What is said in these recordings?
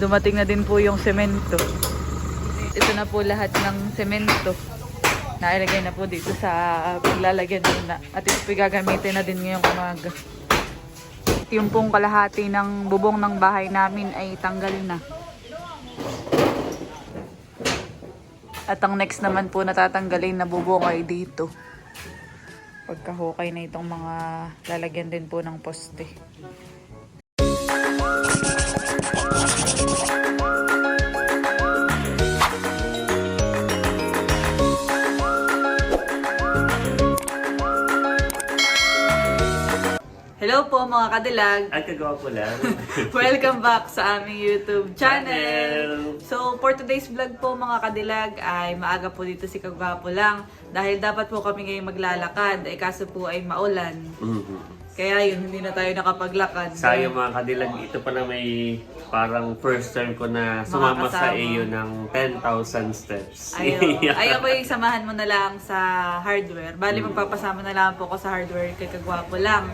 Dumating na din po yung semento. Ito na po lahat ng semento. Nailagay na po dito sa paglalagyan muna. At ito po gagamitin na din ngayong umaga. Yung pong kalahati ng bubong ng bahay namin ay tanggal na. At ang next naman po natatanggalin na bubong ay dito. Pagkahukay na itong mga lalagyan din po ng poste. Hello po mga kadilag! Ay, kagawa ko lang. Welcome back sa aming YouTube channel. Channel. So, for today's vlog po mga kadilag ay maaga po dito si Kagwapo lang dahil dapat po kami ngayon maglalakad ay kaso po ay maulan. Mhm. Kaya yun, hindi na tayo nakapaglakad. Sayang mga kadilag, ito pa na may parang first time ko na sumama sa iyo ng 10,000 steps. Ayaw. Ay, ako yung samahan mo na lang sa hardware. Bali, magpapasama na lang po ako sa hardware kay Kagwapo lang.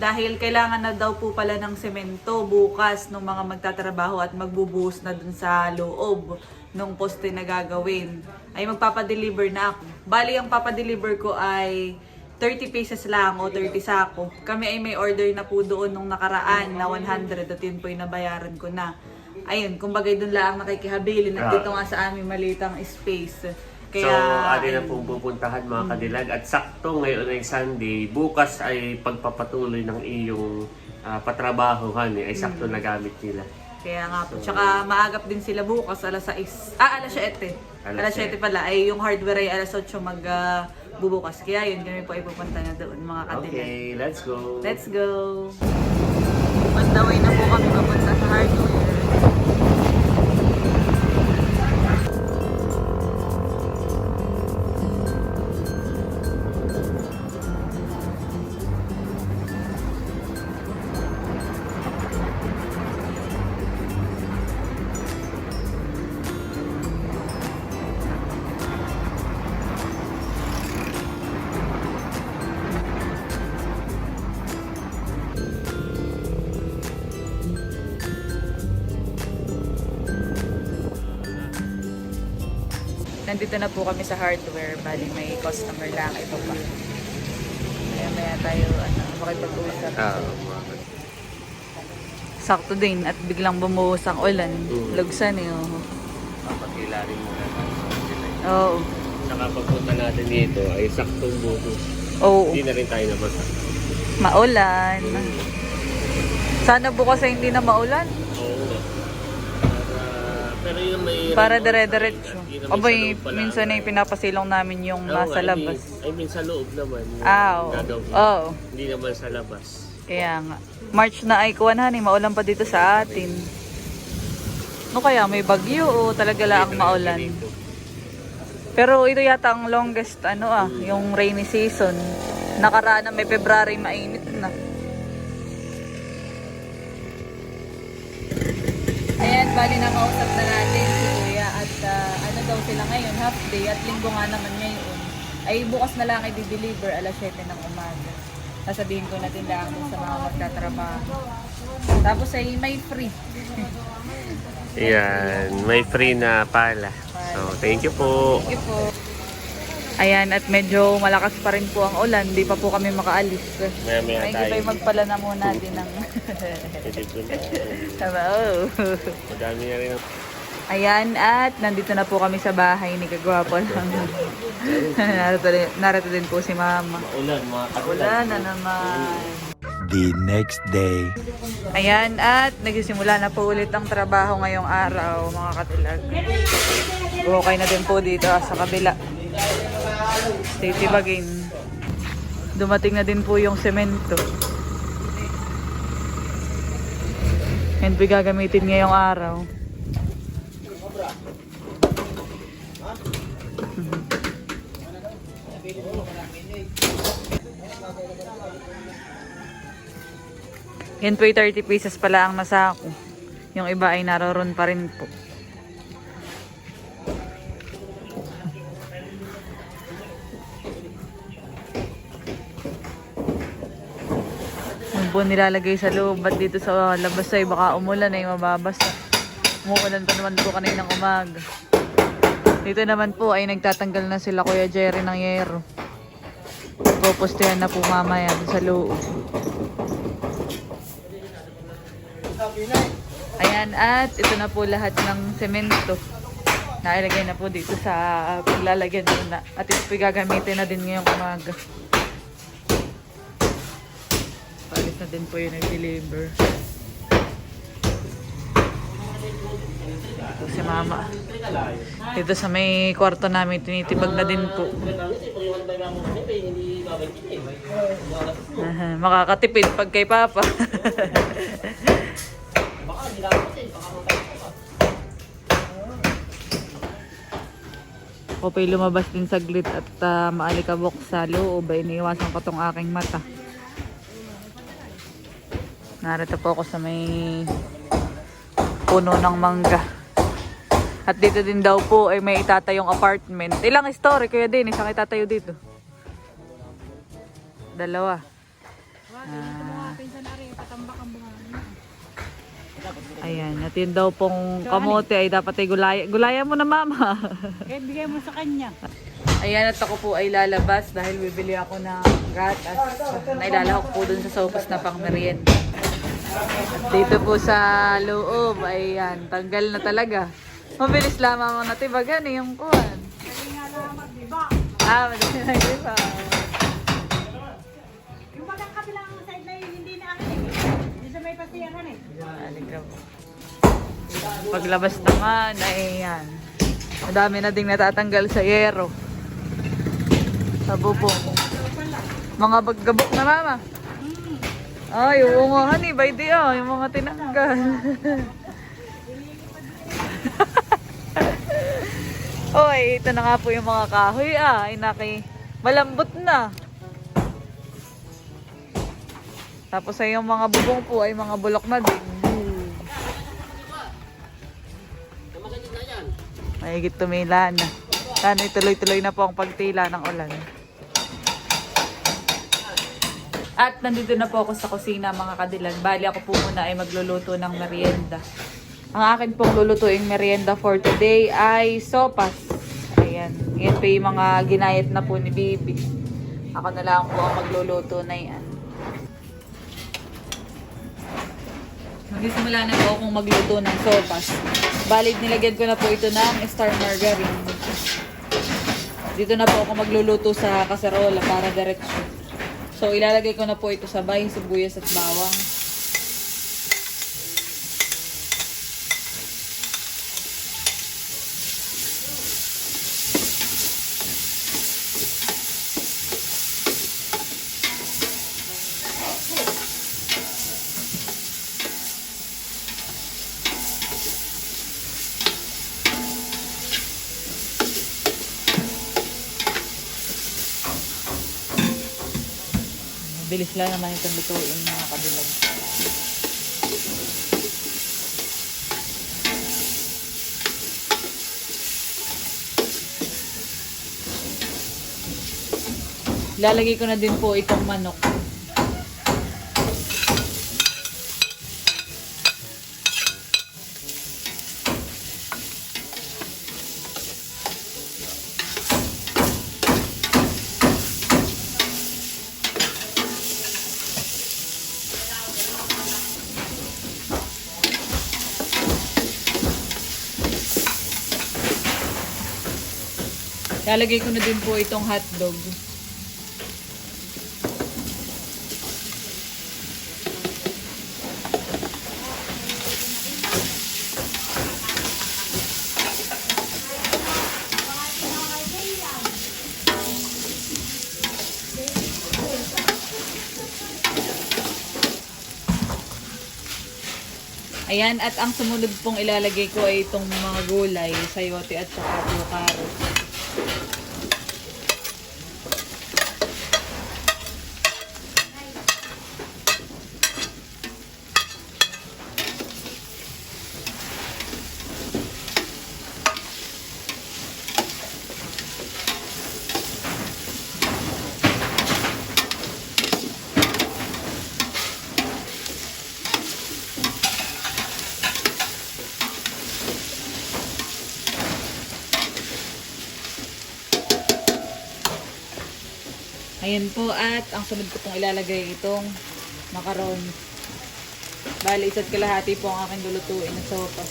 Dahil kailangan na daw po pala ng semento bukas ng mga magtatrabaho at magbubuhos na dun sa loob nung poste na gagawin. Ay magpapadeliver na ako. Bali, ang papadeliver ko ay 30 pieces lang o 30 sako. Kami ay may order na po doon nung nakaraan na 100 at yun po yung nabayaran ko na. Ayun, kumbagay doon lang nakikihabilin at Ah. dito nga sa aming malitang space. Kaya, so, atin na pong pupuntahan mga kadilag. At sakto ngayon ay Sunday, bukas ay pagpapatuloy ng iyong ah, patrabahuhan eh, ay sakto Mm. na gamit nila. Kaya nga po. Tsaka maagap din sila bukas, alas 6. Ah, alas 7. Alas Alas 7 pala. Ay, yung hardware ay alas 8 mag ah, bubukas. Kaya yun, kami po ay pupunta na doon, mga kadilag. Okay, let's go. Let's go! On the way na po kami papunta sa hardware. Nandito na po kami sa hardware. Bali, may customer lang. Ito pa. Kaya maya tayo, ano, makipag-usap. Ah, mga Sakto din at biglang bumuhos ang ulan. Mm. Lugsan eh. Oh. Papakilarin mo na tayo sa kanila. Oo. Saka pagpunta natin dito ay saktong bukas. Oo. Hindi na rin tayo nabasa. Maulan. Sana bukas ay hindi na maulan. Pero yun may... Para dire-diretso. Abay, minsan ay pinapasilong namin yung nasa labas. Mean, sa loob naman. yung Ah, oo. gagawin. Oo. Hindi naman sa labas. Kaya nga. March na ay kuwan ni maulan pa dito sa atin. No kaya may bagyo o talaga lang Dito, maulan? dito. Pero ito yata ang longest ano ah, yung rainy season. Nakaraan na may February mainit na. Ayan, bali na kausap na natin si Kuya at ah, ano daw sila ngayon, half day at linggo nga naman ngayon. Ay bukas na lang ay di-deliver alas 7 ng umaga. Sasabihin ko natin lang dun sa mga magtatrabaho. Tapos ay may free. Yan, may free na pala. So, thank you po. Thank you po. Ayan, at medyo malakas pa rin po ang ulan. Di pa po kami makaalis. Maya-maya Medyo tayo. tayo magpala na muna din ng... Na. Tama, oh. Madami na rin. Ayan, at nandito na po kami sa bahay ni Kagwapo lang. narito, din, narito din po si Mama. Ulan, mga Ulan na naman. the next day. Ayan, at nagsisimula na po ulit ang trabaho ngayong araw, mga katilag. Okay na din po dito sa kabila. Titibagin. Dumating na din po yung semento. And po gagamitin ngayong araw. Yan po yung 30 pieces pala ang nasa ako. Yung iba ay naroon pa rin po. Po nilalagay sa loob at dito sa labas ay baka umulan ay mababasa. Umuulan pa naman po kaninang umaga. Dito naman po ay nagtatanggal na sila Kuya Jerry ng yero. Pupustihan na po mamaya sa loob. Ayan, at ito na po lahat ng semento. Nailagay na po dito sa paglalagyan muna. At ito po gagamitin na din ngayong umaga. Na din po yun nag-deliver. Si mama. Dito sa may kwarto namin, tinitibag na din po. Aha, makakatipid pag kay Papa. Ako pa'y lumabas din saglit at uh, maalikabok sa loob ay iniiwasan ko tong aking mata. Narito po ako sa may puno ng mangga. At dito din daw po ay may itatayong apartment. Ilang story kuya din, isang itatayo dito. Dalawa. Ah. Ayan, at yun daw pong kamote ay dapat ay gulaya. Gulaya mo na mama. Eh, bigay mo sa kanya. Ayan at ako po ay lalabas dahil bibili ako ng gatas na ilalahok po dun sa sopas na pang merienda. Dito po sa loob, ayan, tanggal na talaga. Mabilis lamang ang natibagan eh, yung kuhan. Ah, madali na ba? Yung bagang kabilang side na yun, hindi na akin eh. Hindi sa may pasiyahan eh. Halika po. Paglabas naman, ayan. Madami na ding natatanggal sa yero. Sa bubong. Mga baggabok na mama. Ay, oo nga, honey, by the oh, yung mga tinanggal. Oy, ito na nga po yung mga kahoy ah. Ay, naki, malambot na. Tapos ay yung mga bubong po ay mga bulok na din. Mahigit tumila na. Sana ituloy-tuloy na po ang pagtila ng ulan. At nandito na po ako sa kusina mga kadilan. Bali ako po muna ay magluluto ng merienda. Ang akin pong lulutuing merienda for today ay sopas. Ayan. Yan po yung mga ginayat na po ni Bibi. Ako na lang po ang magluluto na yan. Magsisimula na po akong magluto ng sopas. Bali, nilagyan ko na po ito ng star margarine. Dito na po ako magluluto sa kaserola para diretso. So, ilalagay ko na po ito sa bay, sibuyas at bawang. Lang naman itong lutuin mga kabilag. Lalagay ko na din po itong manok. Lalagay ko na din po itong hotdog. Ayan, at ang sumunod pong ilalagay ko ay itong mga gulay, sayote at saka po carrots. Ayan po at ang sunod ko pong ilalagay itong macaron. Bali, isa't kalahati po ang aking lulutuin na sopas.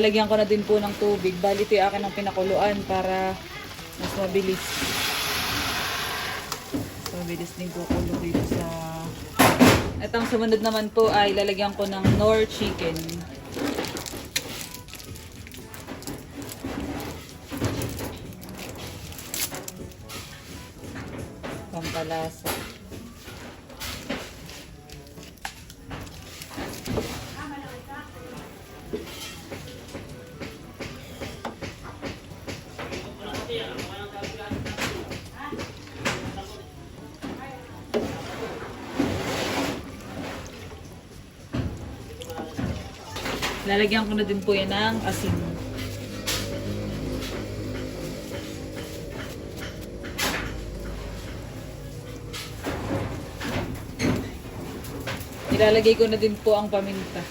Lalagyan ko na din po ng tubig. Bali, ito akin ng pinakuluan para mas mabilis. Mas mabilis din po kulo dito sa... At ang sumunod naman po ay lalagyan ko ng nor chicken. Pampalasa. Lalagyan ko na din po yan ng asin. Ilalagay ko na din po ang paminta.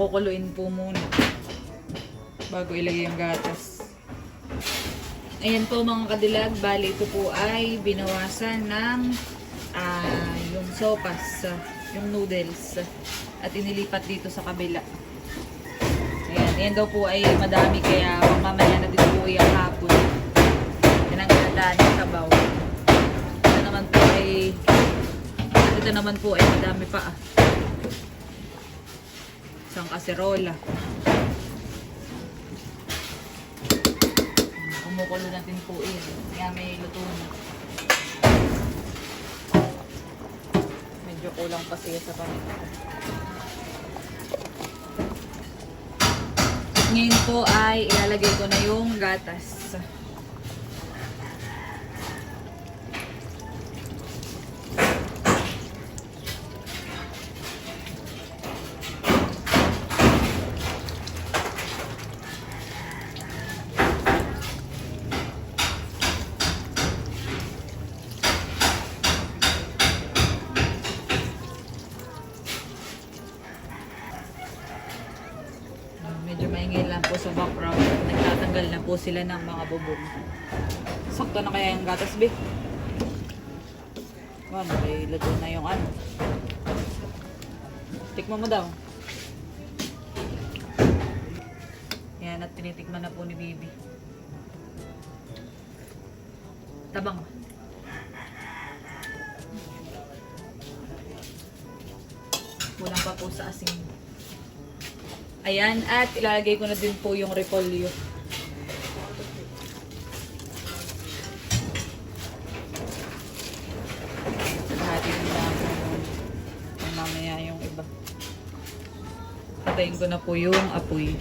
Ito ipakukuluin po muna bago ilagay yung gatas. Ayan po mga kadilag, bali ito po ay binawasan ng ah, yung sopas, yung noodles at inilipat dito sa kabila. Ayan, yan daw po ay madami kaya mamaya na din po yung hapon. Yan ang gandaan ng sabaw. Ito naman po ay ito naman po ay madami pa ah. Isang kaserola. Kumukulo natin po yun. Kaya may luto na. Medyo kulang pa siya sa paminta. Ngayon po ay ilalagay ko na yung gatas. Sa background. Nagtatanggal na po sila ng mga bubong. Sakto na kaya yung gatas, be? Ano, may luto na yung ano. Tikman mo daw. Yan, at tinitikman na po ni Bibi. Tabang. Ayan, at ilalagay ko na din po yung repolyo. Hati din na ako mamaya yung iba. Patayin ko na po yung apoy.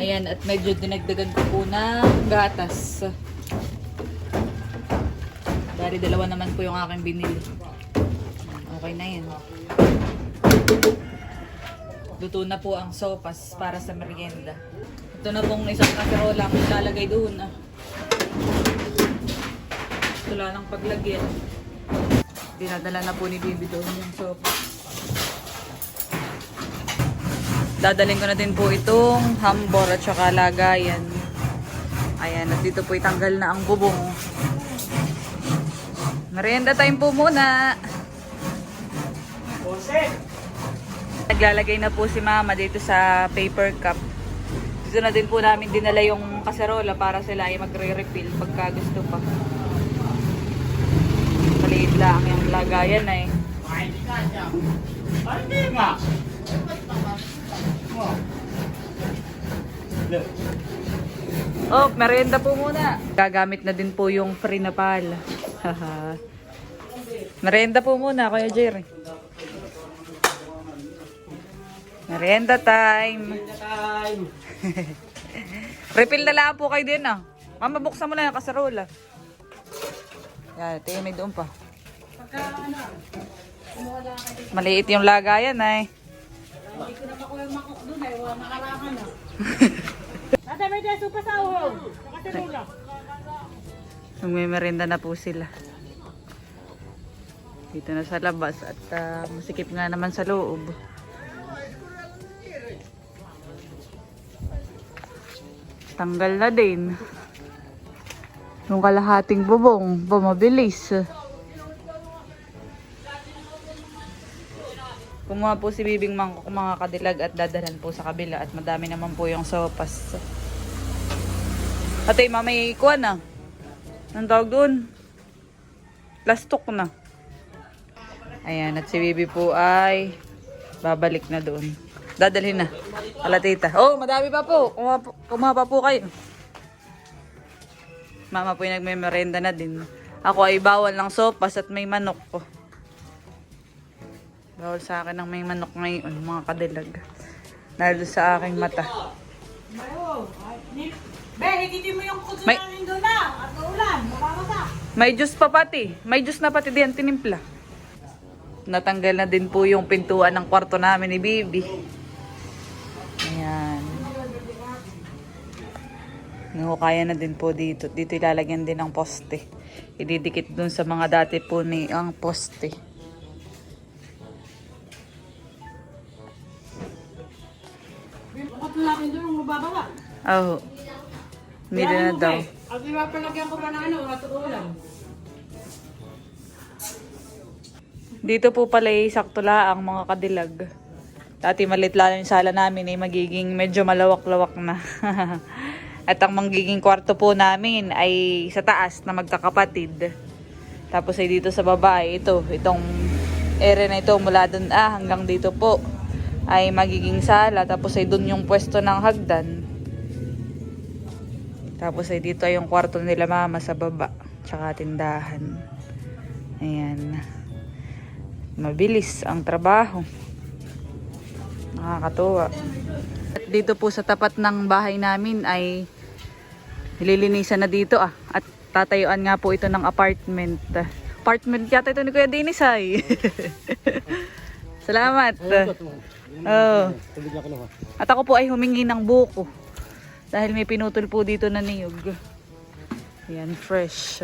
Ayan, at medyo dinagdagan ko po ng gatas. Dari dalawa naman po yung aking binili. Okay na yan. Luto na po ang sopas para sa merienda. Ito na pong isang kaserola ang ilalagay doon. Ah. Wala nang paglagyan. Dinadala na po ni Bibi doon yung sopas. Dadalhin ko na din po itong hambor at saka lagayan. Ayan, at dito po itanggal na ang bubong. Merienda time po muna. Naglalagay na po si mama dito sa paper cup. Dito na din po namin dinala yung kaserola para sila ay magre-refill pagka gusto pa. Maliit lang yung lagayan na eh. Oh, merienda po muna. Gagamit na din po yung free na pal. Haha. merienda po muna, Kuya Jerry. Merienda time. Refill na lang po kayo din ah. Mama, buksan mo lang yung kasarola. Yan, ito yung may doon pa. Maliit yung lagayan ay. Hindi ko na makuha yung makok doon eh. Wala nakarangan na. Ate, may deso pa sa uhong. Nakatirula. Magmemerenda na po sila. Dito na sa labas at ah, masikip nga naman sa loob. Tanggal na din. Yung kalahating bubong, bumabilis. Kumuha po si Bibing Mangkok mga kadilag at dadalan po sa kabila at madami naman po yung sopas. Ate, mamay ikuan na. Anong tawag doon? Lastok na. Ayan, at si Bibi po ay babalik na doon. Dadalhin na. Ala tita. Oh, madami pa po. Kumuha, po- kumuha pa po kayo. Mama po yung nagme-merenda na din. Ako ay bawal ng sopas at may manok ko. Bawal sa akin ng may manok ngayon, mga kadilag. Dahil sa aking mata. Be, higiti mo yung kuso May- doon na. At ulan, mababasa. May juice pa pati. May juice na pati diyan tinimpla. Natanggal na din po yung pintuan ng kwarto namin ni Bibi. Ayan. Nahukaya na din po dito. Dito ilalagyan din ng poste. Ididikit dun sa mga dati po ni ang poste. Bakit namin doon mababasa? Oh. Hindi na daw. At ipapalagyan ko pa ng ano. Dito po pala ay sakto ang mga kadilag. Dati malit lang yung sala namin ay magiging medyo malawak-lawak na. At ang magiging kwarto po namin ay sa taas na magkakapatid. Tapos ay dito sa baba ay ito, itong area na ito mula dun ah hanggang dito po ay magiging sala. Tapos ay dun yung pwesto ng hagdan. Tapos ay dito ay yung kwarto nila mama sa baba. Tsaka tindahan. Ayan. Mabilis ang trabaho. Nakakatuwa. At dito po sa tapat ng bahay namin ay nililinisan na dito ah. At tatayuan nga po ito ng apartment. Apartment yata ito ni Kuya Dennis ay. Salamat. Oh. At ako po ay humingi ng buko. Dahil may pinutol po dito na niyog. Ayan, fresh.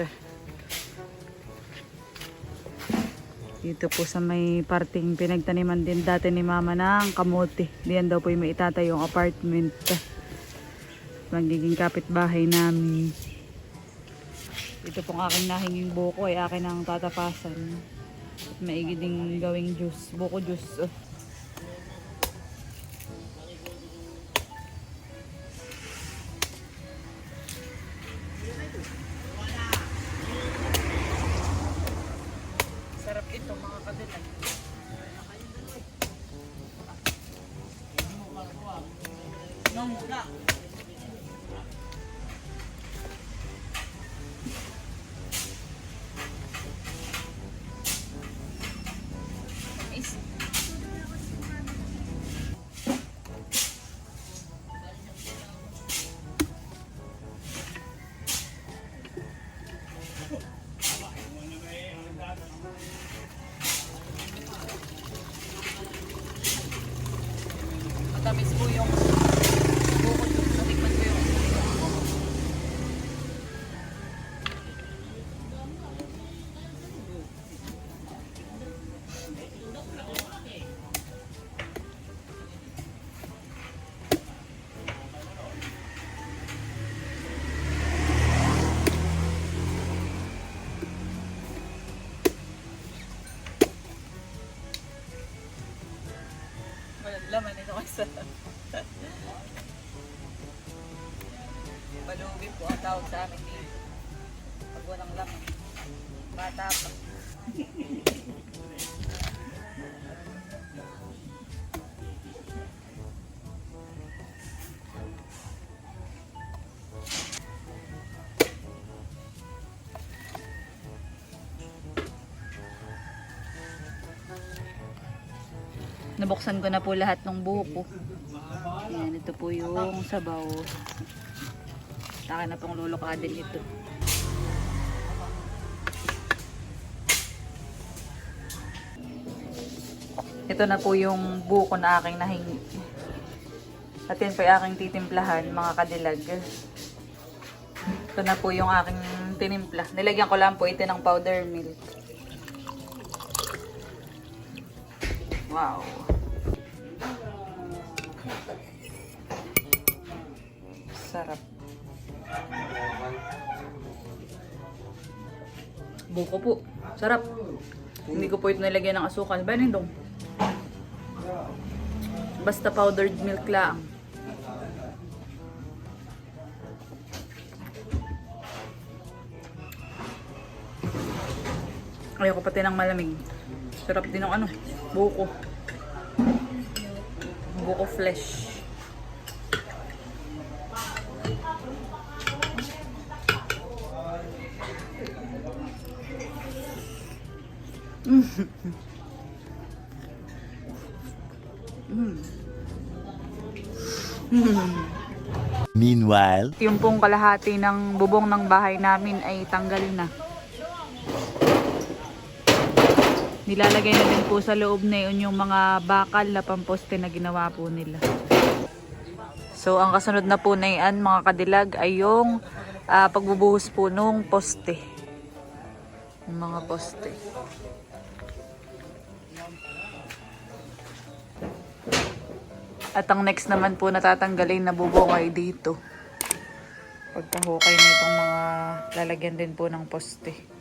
Dito po sa may parting pinagtaniman din dati ni mama ng kamote. Diyan daw po yung may itatayong apartment. Magiging kapitbahay namin. Ito pong aking nahinging buko ay akin ang tatapasan. At maigi ding gawing juice. Buko juice. Oh. Sarap ito mga kadilag. Nung muna. Is- Nabuksan ko na po lahat ng buko. Ayan, ito po yung sabaw. Taka na pong lulukadin ito. Ito na po yung buko na aking nahingi. At yan po yung aking titimplahan, mga kadilag. Ito na po yung aking tinimpla. Nilagyan ko lang po ito ng powder milk. Wow. Buko po. Sarap. Hindi ko po ito nilagyan ng asukal. Ba nindong? Basta powdered milk lang. Ayoko pati ng malamig. Sarap din ng ano, buko. Buko flesh. Meanwhile, Yung pong kalahati ng bubong ng bahay namin ay tanggalin na. Nilalagay na din po sa loob na yun yung mga bakal na pamposte na ginawa po nila. So, ang kasunod na po na yan, mga kadilag, ay yung ah, pagbubuhos po nung poste. Yung mga poste. At ang next naman po natatanggalin na bubong ay dito. Pagkahukay na itong mga lalagyan din po ng poste.